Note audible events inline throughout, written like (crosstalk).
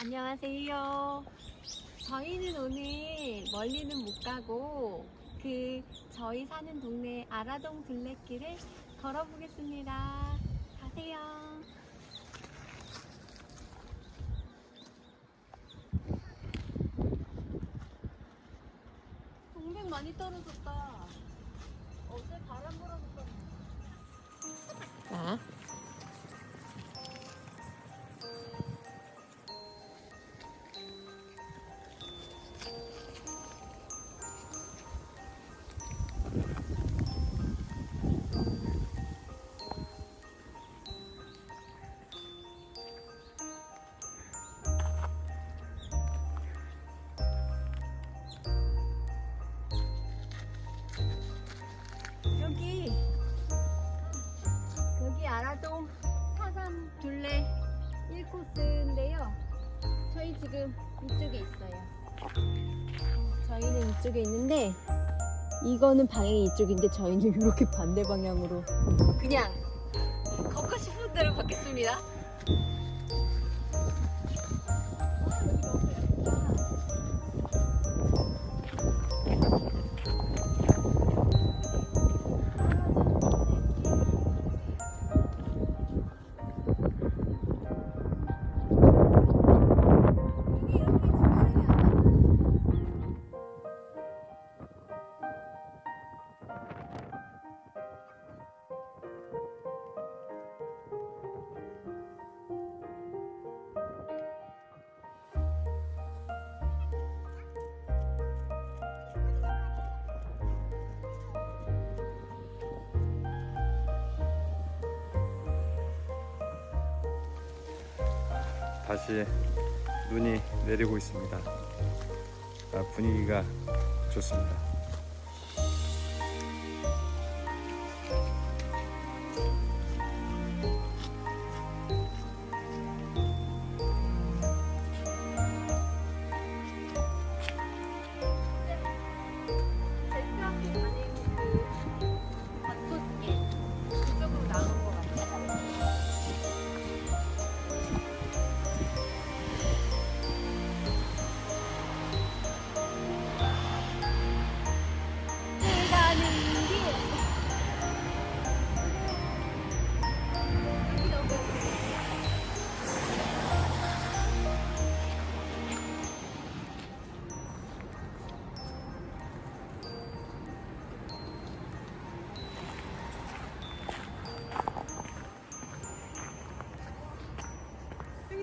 안녕하세요. 저희는 오늘 멀리는 못 가고 그 저희 사는 동네 아라동 둘레길을 걸어보겠습니다. 가세요. 아라동 사삼 둘레 1코스인데요. 저희 지금 이쪽에 있어요. 저희는 이쪽에 있는데 이거는 방향이 이쪽인데 저희는 이렇게 반대 방향으로 그냥 걷고 싶은 대로 걷겠습니다. 다시 눈이 내리고 있습니다. 아, 분위기가 좋습니다.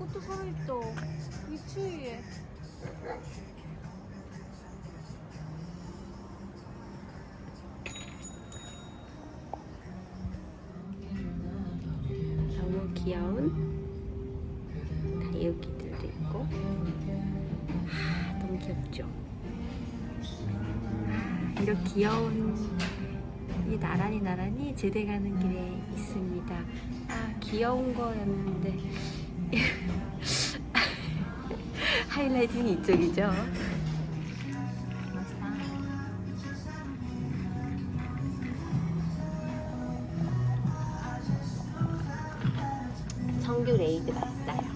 꽃도 살아있다. 이 추위에. 너무 귀여운 다육이들도 있고. 아, 너무 귀엽죠? 아, 이렇게 귀여운 이 나란히 나란히 제대 가는 길에 있습니다. 아, 귀여운 거였는데. (laughs) 하이라이팅이 이쪽이죠. 정규 레이드 왔어요.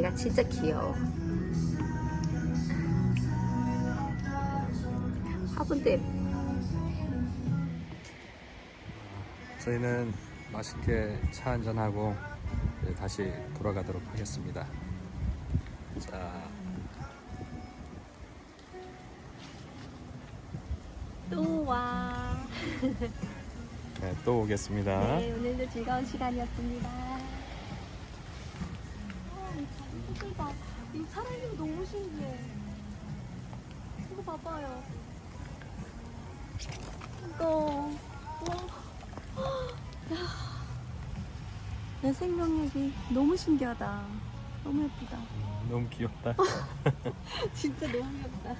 얘가 진짜 귀여워. 화분도 예뻐. 저희는 맛있게 차 한잔하고 다시 돌아가도록 하겠습니다. 자, 또 와. 네, 또 오겠습니다. 네, 오늘도 즐거운 시간이었습니다. 아, 이 자기들 봐. 이 사람이 너무 신기해. 이거 봐봐요. 이거. 내 생명력이 너무 신기하다. 너무 예쁘다. 너무 귀엽다. (laughs) 진짜 너무 귀엽다.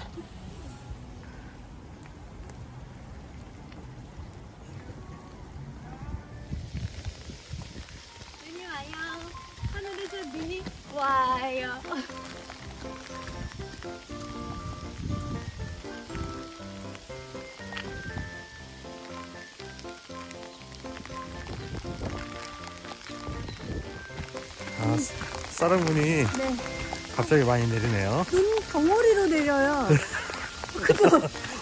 와요. 아, 쌀아문이 네. 갑자기 많이 내리네요. 눈 덩어리로 내려요. 그죠?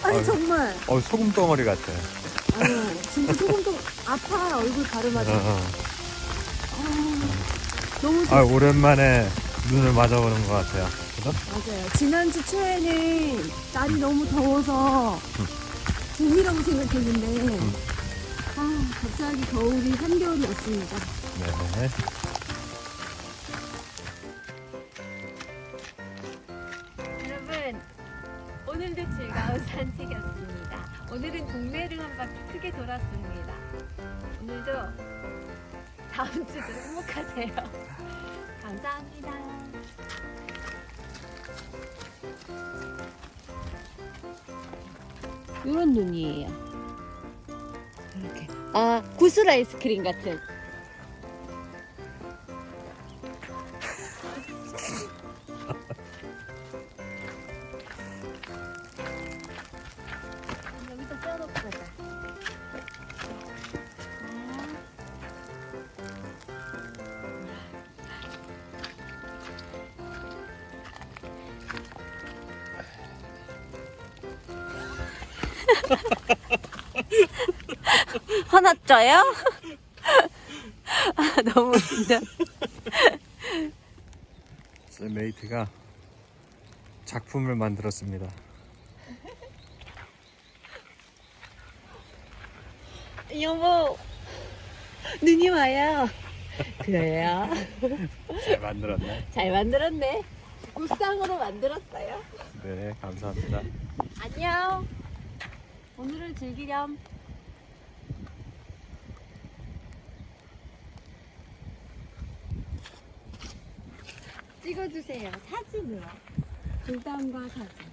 아니 아유. 정말. 어, 소금 덩어리 같아. 아유 진짜 조금 더 아파 얼굴 가르마도. 어, 어. 너무 좋 아, 오랜만에 눈을 맞아보는 것 같아요. 그죠? 맞아요. 지난주 초에는 날이 너무 더워서 봄이라고 생각했는데 아 갑자기 겨울이 한겨울이 왔습니다. 네. 여러분 오늘도 즐거운 산책이었습니다. 오늘은 동네를 한 바퀴 크게 돌았습니다. 오늘도 다음 주도 행복하세요. 감사합니다. 이런 눈이에요. 이렇게. 아 구슬 아이스크림 같은. (laughs) 화났죠요? (laughs) 아, 너무 웃긴다. 메이트가 작품을 만들었습니다. 여보, 눈이 와요. 그래요? 잘 만들었네. 잘 만들었네. 무쌍으로 만들었어요. 네, 감사합니다. 안녕. 오늘을 즐기렴. 찍어주세요. 사진으로. 불담과 사진.